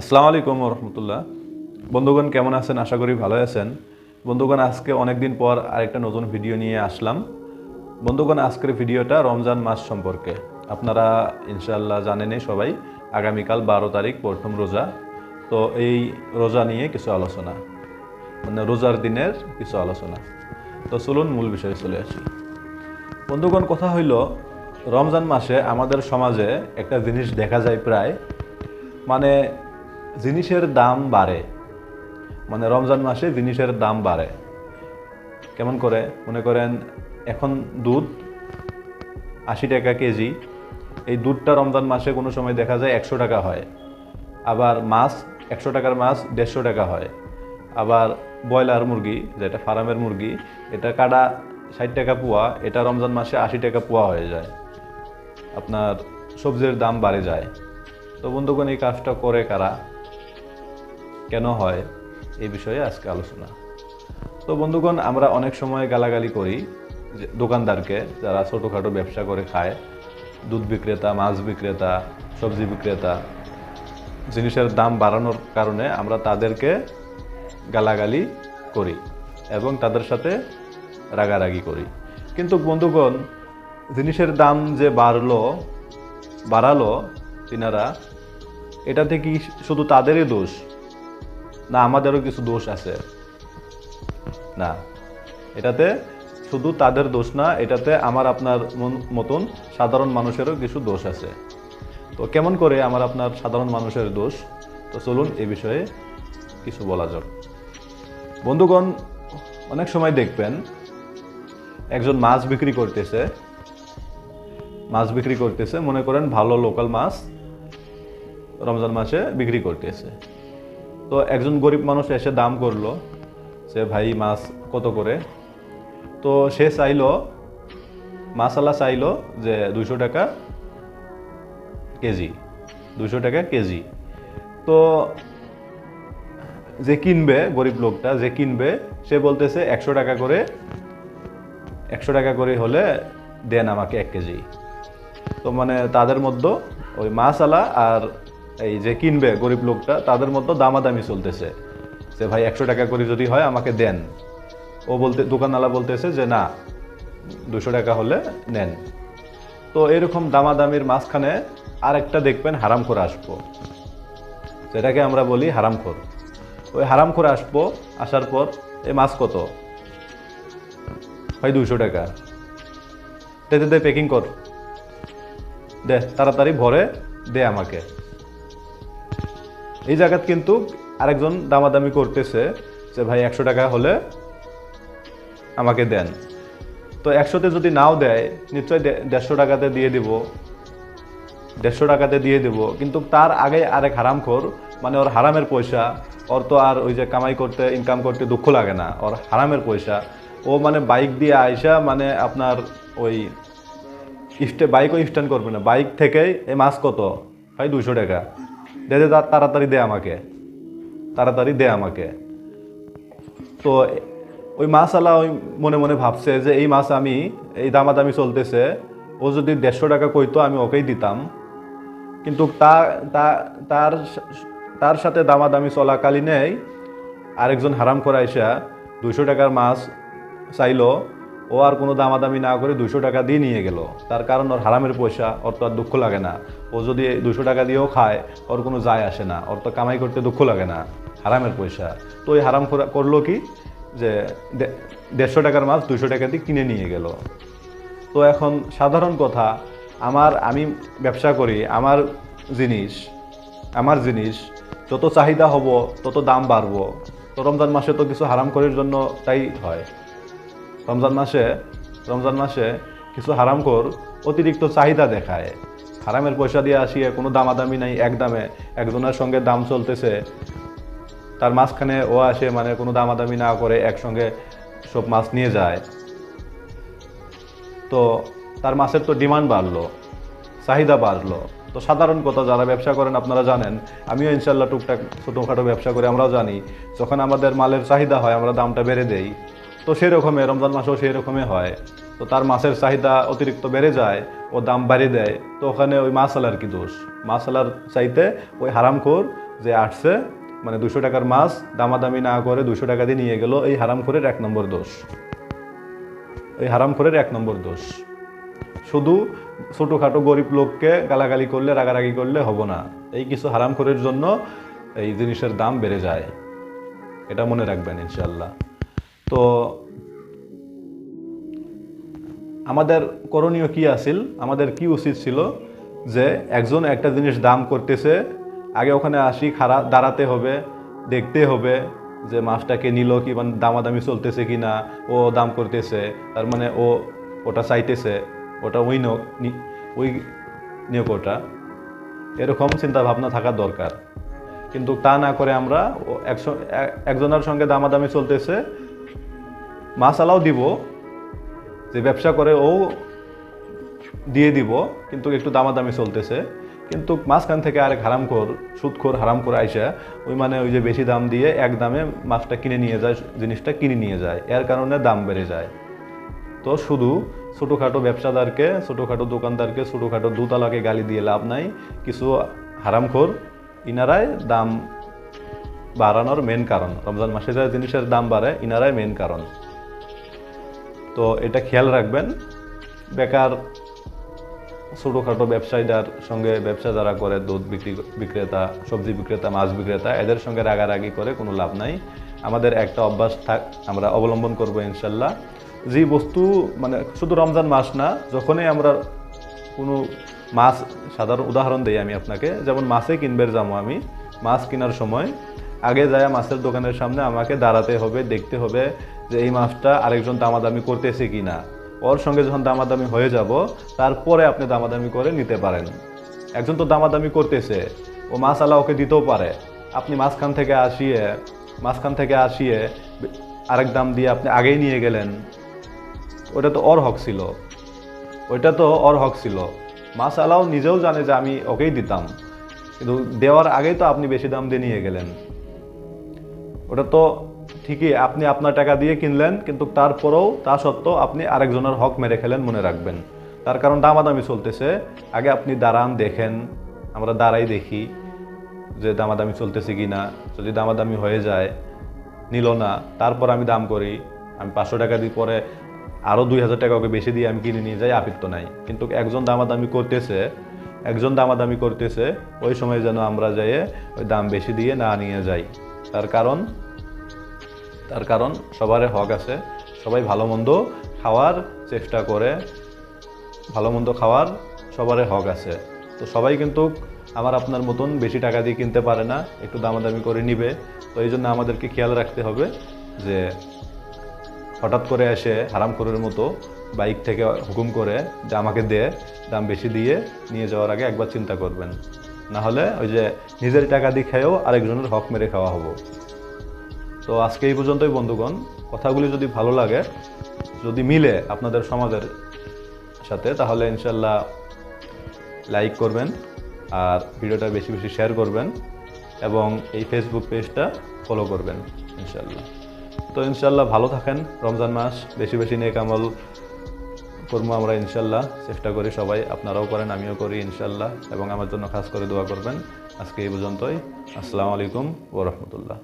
আসসালামু আলাইকুম রহমতুল্লাহ বন্ধুগণ, কেমন আছেন? আশা করি ভালো আছেন। বন্ধুগণ, আজকে অনেক দিন পর আরেকটা নতুন ভিডিও নিয়ে আসলাম। বন্ধুগণ, আজকের ভিডিওটা রমজান মাস সম্পর্কে। আপনারা ইনশাল্লাহ জানেনই সবাই, আগামীকাল বারো তারিখ, প্রথম রোজা। তো এই রোজা নিয়ে কিছু আলোচনা মানে রোজার দিনের কিছু আলোচনা। তো চলুন মূল বিষয়ে চলে আসি। বন্ধুগণ, কথা হইল, রমজান মাসে আমাদের সমাজে একটা জিনিস দেখা যায় প্রায়। মানে জিনিসের দাম বাড়ে। মানে রমজান মাসে জিনিসের দাম বাড়ে। কেমন করে? মনে করেন এখন দুধ আশি টাকা কেজি। এই দুধটা রমজান মাসে কোনো সময় দেখা যায় একশো টাকা হয়। আবার মাছ একশো টাকার মাছ দেড়শো টাকা হয়। আবার ব্রয়লার মুরগি, যেটা ফার্মের মুরগি, এটা কাটা ষাট টাকা পোয়া, এটা রমজান মাসে আশি টাকা পোয়া হয়ে যায়। আপনার সবজির দাম বাড়ে যায়। তো বন্ধুগণ, এই কাজটা করে কারা? কেন হয় এই বিষয়ে আজকে আলোচনা। তো বন্ধুগণ, আমরা অনেক সময় গালাগালি করি যে দোকানদারকে যারা ছোটোখাটো ব্যবসা করে খায়। দুধ বিক্রেতা, মাছ বিক্রেতা, সবজি বিক্রেতা, জিনিসের দাম বাড়ানোর কারণে আমরা তাদেরকে গালাগালি করি এবং তাদের সাথে রাগারাগি করি। কিন্তু বন্ধুগণ, জিনিসের দাম যে বাড়লো, বাড়ালো, তিনারা, এটাতে কি শুধু তাদেরই দোষ? না, আমাদেরও কিছু দোষ আছে। না, এটাতে শুধু তাদের দোষ না, এটাতে আমার আপনার মতন সাধারণ মানুষেরও কিছু দোষ আছে। তো কেমন করে আমার আপনার সাধারণ মানুষের দোষ? তো চলুন এ বিষয়ে কিছু বলা যাক। বন্ধুগণ, অনেক সময় দেখবেন, একজন মাছ বিক্রি করতেছে, মাছ বিক্রি করতেছে, মনে করেন ভালো লোকাল মাছ রমজান মাসে বিক্রি করতেছে। তো একজন গরিব মানুষ এসে দাম করল যে ভাই, মাছ কত করে? তো সে চাইলো মাসালা চাইলো যে দুইশো টাকা কেজি দুশো টাকা কেজি। তো যে কিনবে, গরিব লোকটা যে কিনবে, সে বলতেছে, একশো টাকা করে, একশো টাকা করে হলে দেন আমাকে এক কেজি। তো মানে তাদের মধ্যে ওই মাছালা আর এই যে কিনবে গরিব লোকটা, তাদের মধ্যে দামাদামি চলতেছে। যে ভাই, একশো টাকা করে যদি হয়, আমাকে দেন। ও বলতে, দোকানওয়ালা বলতেছে যে, না, দুশো টাকা হলে নেন। তো এরকম দামাদামির মাঝখানে আরেকটা দেখবেন হারাম করে আসব। যেটাকে আমরা বলি হারামখোর। ওই হারাম করে আসব, আসার পর এই মাছ কত? ভাই দুশো টাকা। দে দে, প্যাকিং কর। দে, তাড়াতাড়ি ভরে দে আমাকে। এই জায়গাত কিন্তু আরেকজন দামাদামি করতেছে যে, ভাই, একশো টাকা হলে আমাকে দেন। তো একশোতে যদি নাও দেয় নিশ্চয়ই দেড়শো টাকাতে দিয়ে দিব। দেড়শো টাকাতে দিয়ে দেব। কিন্তু তার আগে আরেক হারামখোর মানে ওর হারামের পয়সা, ওর তো আর ওই যে কামাই করতে ইনকাম করতে দুঃখ লাগে না। ওর হারামের পয়সা। ও মানে বাইক দিয়ে আইসা মানে আপনার ওই স্টে বাইকও স্ট্যান্ড করবে না। বাইক থেকেই এই মাস কত? ভাই দুশো টাকা। দে দে তাড়াতাড়ি দে আমাকে। তাড়াতাড়ি দে আমাকে। তো ওই মাছওয়ালা ওই মনে মনে ভাবছে যে এই মাছ আমি এই দামাদামি চলতেছে। ও যদি দেড়শো টাকা কইতো আমি ওকেই দিতাম। কিন্তু তা তার তার সাথে দামাদামি চলাকালীনেই আরেকজন হারাম করা এসা দুইশো টাকার মাছ চাইলো। ও আর কোনো দামাদামি না করে দুশো টাকা দিয়ে নিয়ে গেল। তার কারণ ওর হারামের পয়সা, ওর তো আর দুঃখ লাগে না। ও যদি দুশো টাকা দিয়েও খায়, ওর কোনো যায় আসে না। ওর তো কামাই করতে দুঃখ লাগে না, হারামের পয়সা। তো ওই হারাম করা- করল কি? যে দেড়শো টাকার মাছ দুশো টাকা দিয়ে কিনে নিয়ে গেল। তো এখন সাধারণ কথা, আমার, আমি ব্যবসা করি, আমার জিনিস আমার জিনিস, যত চাহিদা হব, তত দাম বাড়বো। তো রমজান মাসে তো কিছু হারাম করার জন্য তাই হয়। রমজান মাসে রমজান মাসে কিছু হারামখোর অতিরিক্ত চাহিদা দেখায়। হারামের পয়সা দিয়ে আসিয়ে কোনো দামাদামি নাই, এক দামে। একজনের সঙ্গে দাম চলতেছে, তার মাঝখানে ও আসে মানে কোনো দামাদামি না করে একসঙ্গে সব মাছ নিয়ে যায়। তো তার মাছের তো ডিমান্ড বাড়লো, চাহিদা বাড়লো। তো সাধারণ কথা, যারা ব্যবসা করেন আপনারা জানেন, আমিও ইনশাল্লাহ টুকটাক ছোটোখাটো ব্যবসা করে আমরাও জানি, যখন আমাদের মালের চাহিদা হয়, আমরা দামটা বেড়ে দেই। তো সেরকমই রমজান মাসেও সেই রকমই হয়। তো তার মাছের চাহিদা অতিরিক্ত বেড়ে যায়, ও দাম বাড়িয়ে দেয়। তো ওখানে ওই মাছালার কি দোষ? মাছালার চাইতে ওই হারামখোর যে আসছে মানে দুশো টাকার মাছ, দামাদামি না করে দুশো টাকা দিয়ে নিয়ে গেল, এই হারামখোরের এক নম্বর দোষ। এই হারামখোরের এক নম্বর দোষ। শুধু ছোটোখাটো গরিব লোককে গালাগালি করলে, রাগারাগি করলে হব না। এই কিছু হারামখোরের জন্য এই জিনিসের দাম বেড়ে যায়। এটা মনে রাখবেন ইনশাল্লাহ তো আমাদের করণীয় কি আছিল? আমাদের কি উচিত ছিল যে একজন একটা জিনিস দাম করতেছে, আগে ওখানে আসি খারা দাঁড়াতে হবে, দেখতে হবে যে মাছটাকে নিল কি মানে দামাদামি চলতেছে কি না ও দাম করতেছে, তার মানে ও ওটা চাইতেছে, ওটা ওই ন- নি- ওই নিয়োগ ওটা। এরকম চিন্তা ভাবনা থাকা দরকার। কিন্তু তা না করে আমরা একজনের সঙ্গে দামাদামি চলতেছে মাসালাও দিব, যে ব্যবসা করে ও দিয়ে দিব, কিন্তু একটু দামাদামি চলতেছে। কিন্তু মাঝখান থেকে আরেক হারামখোর, সুদখোর, হারামখোর আইসা, ওই মানে ওই যে বেশি দাম দিয়ে এক দামে মাছটা কিনে নিয়ে যায়, জিনিসটা কিনে নিয়ে যায়। এর কারণে দাম বেড়ে যায়। তো শুধু ছোটোখাটো ব্যবসাদারকে, ছোটোখাটো দোকানদারকে, ছোটোখাটো দুতলাকে গালি দিয়ে লাভ নাই। কিছু হারামখোর, ইনারাই দাম বাড়ানোর মেন কারণ। রমজান মাসে যা জিনিসের দাম বাড়ে, ইনারাই মেন কারণ। তো এটা খেয়াল রাখবেন, বেকার, ছোটোখাটো ব্যবসায়ীদের সঙ্গে ব্যবসা যারা করে, দুধ বিক্রি, বিক্রেতা, সবজি বিক্রেতা, মাছ বিক্রেতা, এদের সঙ্গে রাগারাগি করে কোনো লাভ নাই। আমাদের একটা অভ্যাস থাক, আমরা অবলম্বন করব ইনশাল্লাহ। যে বস্তু মানে শুধু রমজান মাস না, যখনই আমরা কোনো মাছ, সাধারণ উদাহরণ দিই আমি আপনাকে, যেমন মাছে কিনবের যাব আমি, মাছ কেনার সময় আগে যায় মাছের দোকানের সামনে আমাকে দাঁড়াতে হবে, দেখতে হবে যে এই মাছটা আরেকজন দামাদামি করতেছে কি না ওর সঙ্গে যখন দামাদামি হয়ে যাব, তারপরে আপনি দামাদামি করে নিতে পারেন। একজন তো দামাদামি করতেছে, ও মাছ আলা ওকে দিতেও পারে। আপনি মাঝখান থেকে আসিয়ে, মাঝখান থেকে আসিয়ে আরেক দাম দিয়ে আপনি আগেই নিয়ে গেলেন। ওটা তো ওর হক ছিল। ওইটা তো ওর হক ছিল। মাছ আলাও নিজেও জানে যে আমি ওকেই দিতাম। কিন্তু দেওয়ার আগেই তো আপনি বেশি দাম দিয়ে নিয়ে গেলেন। ওটা তো ঠিকই আপনি আপনার টাকা দিয়ে কিনলেন, কিন্তু তারপরেও তা সত্ত্বেও আপনি আরেকজনের হক মেরে খেলেন মনে রাখবেন। তার কারণ দামাদামি চলতেছে। আগে আপনি দাঁড়ান, দেখেন। আমরা দাঁড়াই দেখি যে দামাদামি চলতেছে কি না যদি দামাদামি হয়ে যায়, নিল না, তারপর আমি দাম করি। আমি পাঁচশো টাকা দিয়ে পরে আরও দুই হাজার টাকা ওকে বেশি দিয়ে আমি কিনে নিয়ে যাই, আপিত্ত নাই। কিন্তু একজন দামাদামি করতেছে, একজন দামাদামি করতেছে, ওই সময় যেন আমরা যাইয়ে ওই দাম বেশি দিয়ে না নিয়ে যাই। তার কারণ তার কারণ সবারই হক আছে। সবাই ভালো মন্দ খাওয়ার চেষ্টা করে। ভালো মন্দ খাওয়ার সবারই হক আছে। তো সবাই কিন্তু আমার আপনার মতন বেশি টাকা দিয়ে কিনতে পারে না, একটু দামাদামি করে নিবে। তো এই জন্য আমাদেরকে খেয়াল রাখতে হবে যে হঠাৎ করে এসে হারাম হারামখোরের মতো বাইক থেকে হুকুম করে যে আমাকে দে, দাম বেশি দিয়ে নিয়ে যাওয়ার আগে একবার চিন্তা করবেন। না হলে ওই যে নিজের টাকা দিয়ে খেয়েও আরেকজনের হক মেরে খাওয়া হব। তো আজকে এই পর্যন্তই, বন্ধুগণ। কথাগুলি যদি ভালো লাগে, যদি মিলে আপনাদের সমাজের সাথে, তাহলে ইনশাল্লাহ লাইক করবেন আর ভিডিওটা বেশি বেশি শেয়ার করবেন এবং এই ফেসবুক পেজটা ফলো করবেন, ইনশাল্লাহ। তো ইনশাল্লাহ ভালো থাকেন। রমজান মাস বেশি বেশি নেক আমল করব আমরা, ইনশাল্লাহ। চেষ্টা করি সবাই, আপনারাও করেন, আমিও করি, ইনশাল্লাহ। এবং আমার জন্য খাস করে দোয়া করবেন। আজকে এই পর্যন্তই। আসসালামু আলাইকুম ওরহমতুল্লাহ